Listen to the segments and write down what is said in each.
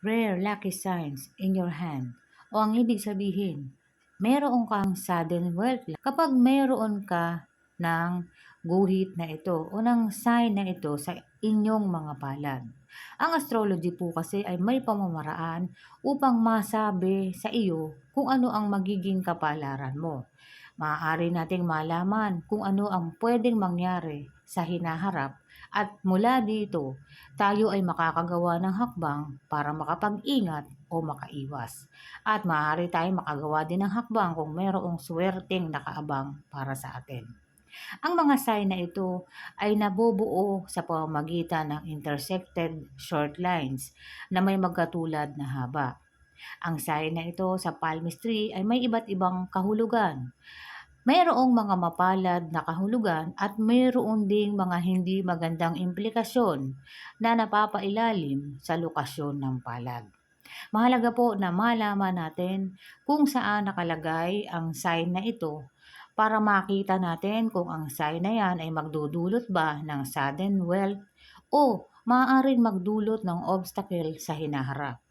rare lucky signs in your hand. O ang ibig sabihin, meron kang sudden wealth kapag meron ka ng guhit na ito o ng sign na ito sa inyong mga palad. Ang astrology po kasi ay may pamamaraan upang masabi sa iyo kung ano ang magiging kapalaran mo. Maaari nating malaman kung ano ang pwedeng mangyari sa hinaharap at mula dito, tayo ay makakagawa ng hakbang para makapag-ingat o makaiwas. At maaari tayong makagawa din ng hakbang kung mayroong swerteng nakaabang para sa atin. Ang mga sign na ito ay nabubuo sa pamamagitan ng intersected short lines na may magkatulad na haba. Ang sign na ito sa palmistry ay may iba't ibang kahulugan. Mayroong mga mapalad na kahulugan at mayroon ding mga hindi magandang implikasyon na napapailalim sa lokasyon ng palad. Mahalaga po na malaman natin kung saan nakalagay ang sign na ito para makita natin kung ang sign na yan ay magdudulot ba ng sudden wealth o maaaring magdulot ng obstacle sa hinaharap.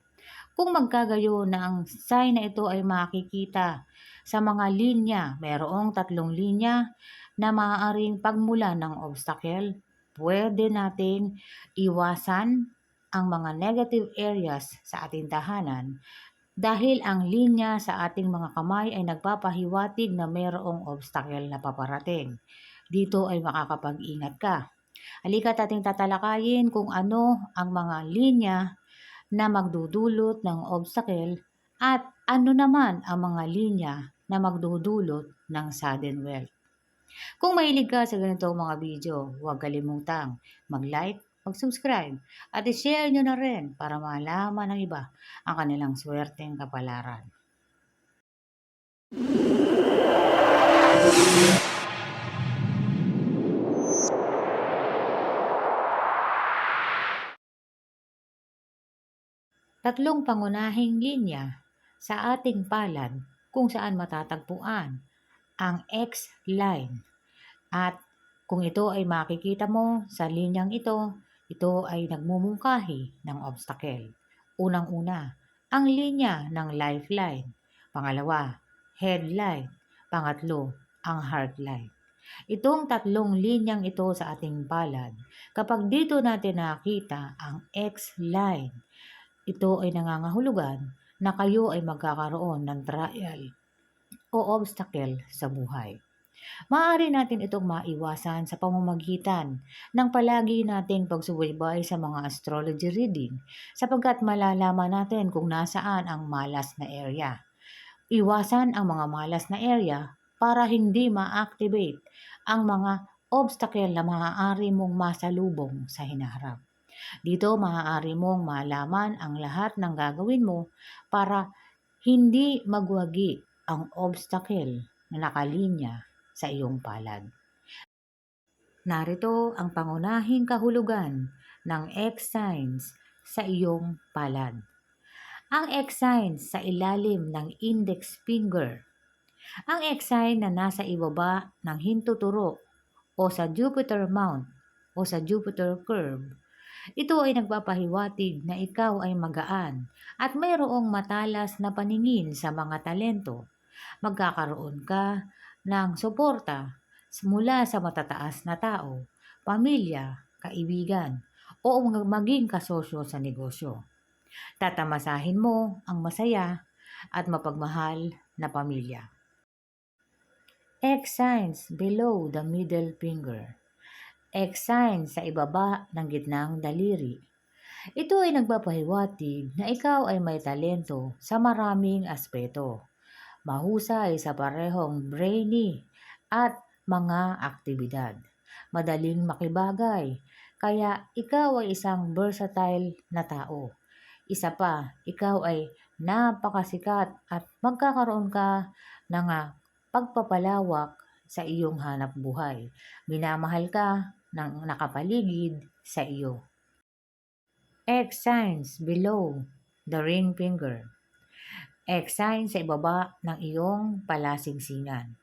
Kung magkagayo na ang sign na ito ay makikita sa mga linya, mayroong tatlong linya na maaaring pagmula ng obstacle, pwede nating iwasan ang mga negative areas sa ating tahanan dahil ang linya sa ating mga kamay ay nagpapahiwatig na mayroong obstacle na paparating. Dito ay makakapag-ingat ka. Halika ating tatalakayin kung ano ang mga linya na magdudulot ng obstacle at ano naman ang mga linya na magdudulot ng sudden wealth. Kung mahilig ka sa ganitong mga video, huwag kalimutang mag-like, mag-subscribe at i-share nyo na rin para malaman ng iba ang kanilang swerteng kapalaran. Tatlong pangunahing linya sa ating palad kung saan matatagpuan ang X-line. At kung ito ay makikita mo sa linyang ito, ito ay nagmumungkahi ng obstacle. Unang-una, ang linya ng lifeline. Pangalawa, headline. Pangatlo, ang heartline. Itong tatlong linyang ito sa ating palad, kapag dito natin nakita ang X-line, ito ay nangangahulugan na kayo ay magkakaroon ng trial o obstacle sa buhay. Maaari natin itong maiwasan sa pamamagitan ng palagi nating pagsubaybay sa mga astrology reading sapagkat malalaman natin kung nasaan ang malas na area. Iwasan ang mga malas na area para hindi ma-activate ang mga obstacle na maaari mong masalubong sa hinaharap. Dito maaari mong malaman ang lahat ng gagawin mo para hindi magwagi ang obstacle na nakalinya sa iyong palad. Narito ang pangunahing kahulugan ng X signs sa iyong palad. Ang X signs sa ilalim ng index finger. Ang X sign na nasa ibaba ng hintuturo o sa Jupiter mount o sa Jupiter curve ito ay nagpapahiwatig na ikaw ay magaan at mayroong matalas na paningin sa mga talento. Magkakaroon ka ng suporta mula sa matataas na tao, pamilya, kaibigan, o maging kasosyo sa negosyo. Tatamasahin mo ang masaya at mapagmahal na pamilya. X signs below the middle finger. X sign sa ibaba ng gitnang daliri. Ito ay nagpapahiwatig na ikaw ay may talento sa maraming aspeto. Mahusay sa parehong brainy at mga aktibidad. Madaling makibagay, kaya ikaw ay isang versatile na tao. Isa pa, ikaw ay napakasikat at magkakaroon ka ng pagpapalawak sa iyong hanap buhay. Minamahal ka ng nakapaligid sa iyo. X signs below the ring finger. X sign sa ibaba ng iyong palasingsingan.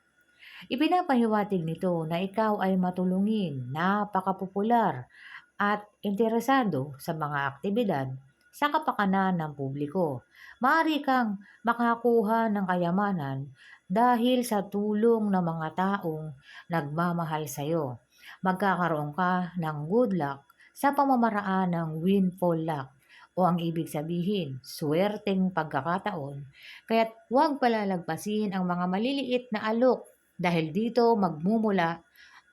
Ipinapahiwatig nito na ikaw ay matulungin, napakapopular at interesado sa mga aktibidad sa kapakanan ng publiko. Maaari kang makakuha ng kayamanan dahil sa tulong ng mga taong nagmamahal sa iyo. Magkakaroon ka ng good luck sa pamamaraan ng windfall luck o ang ibig sabihin, swerteng pagkakataon. Kaya't huwag palalagpasin ang mga maliliit na alok dahil dito magmumula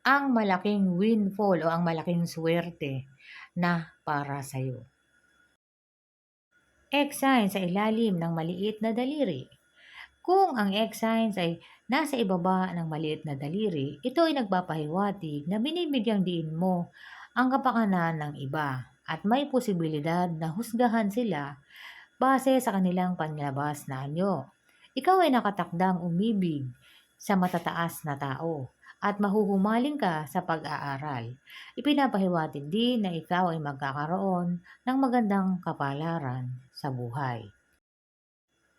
ang malaking windfall o ang malaking swerte na para sa iyo. X-sign sa ilalim ng maliit na daliri. Kung ang X-signs ay nasa ibaba ng maliit na daliri, ito ay nagpapahiwatig na binibigyang diin mo ang kapakanan ng iba at may posibilidad na husgahan sila base sa kanilang panlabas na anyo. Ikaw ay nakatakdang umibig sa matataas na tao at mahuhumaling ka sa pag-aaral. Ipinapahiwatig din na ikaw ay magkakaroon ng magandang kapalaran sa buhay.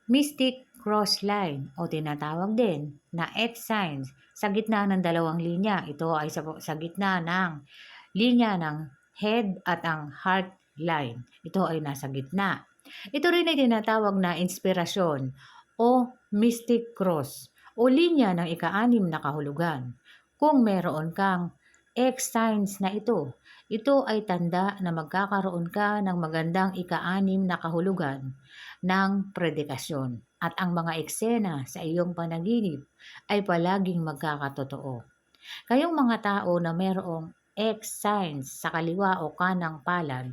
Mystic cross line o tinatawag din na X signs sa gitna ng dalawang linya. Ito ay sa, sa gitna ng linya ng head at ang heart line. Ito ay nasa gitna. Ito rin ay tinatawag na inspirasyon o mystic cross o linya ng ika-anim na kahulugan. Kung meron kang X signs na ito, ito ay tanda na magkakaroon ka ng magandang ika-anim na kahulugan ng predikasyon at ang mga eksena sa iyong panaginip ay palaging magkakatotoo. Kayong mga tao na merong X signs sa kaliwa o kanang palad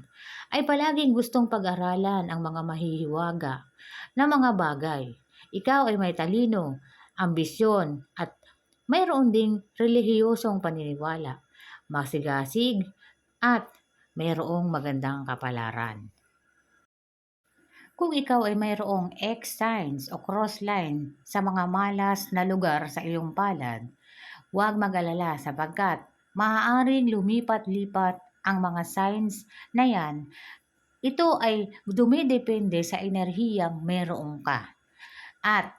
ay palaging gustong pag-aralan ang mga mahihiwaga na mga bagay. Ikaw ay may talino, ambisyon at mayroon ding relihiyosong paniniwala, masigasig, at mayroong magandang kapalaran. Kung ikaw ay mayroong X signs o cross line sa mga malas na lugar sa iyong palad, huwag mag-alala sapagkat maaaring lumipat-lipat ang mga signs na yan. Ito ay dumidepende sa enerhiyang mayroong ka. At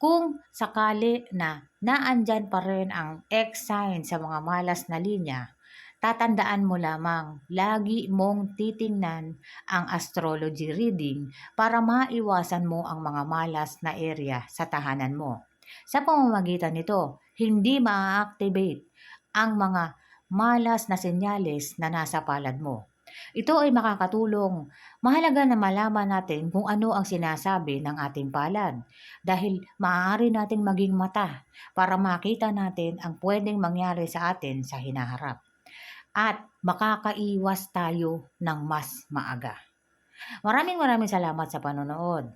kung sakali na naandyan pa rin ang X sign sa mga malas na linya, tatandaan mo lamang lagi mong titingnan ang astrology reading para maiwasan mo ang mga malas na area sa tahanan mo. Sa pamamagitan nito, hindi ma-activate ang mga malas na senyales na nasa palad mo. Ito ay makakatulong. Mahalaga na malaman natin kung ano ang sinasabi ng ating palad dahil maaari nating maging mata para makita natin ang pwedeng mangyari sa atin sa hinaharap. At makakaiwas tayo ng mas maaga. Maraming maraming salamat sa panonood.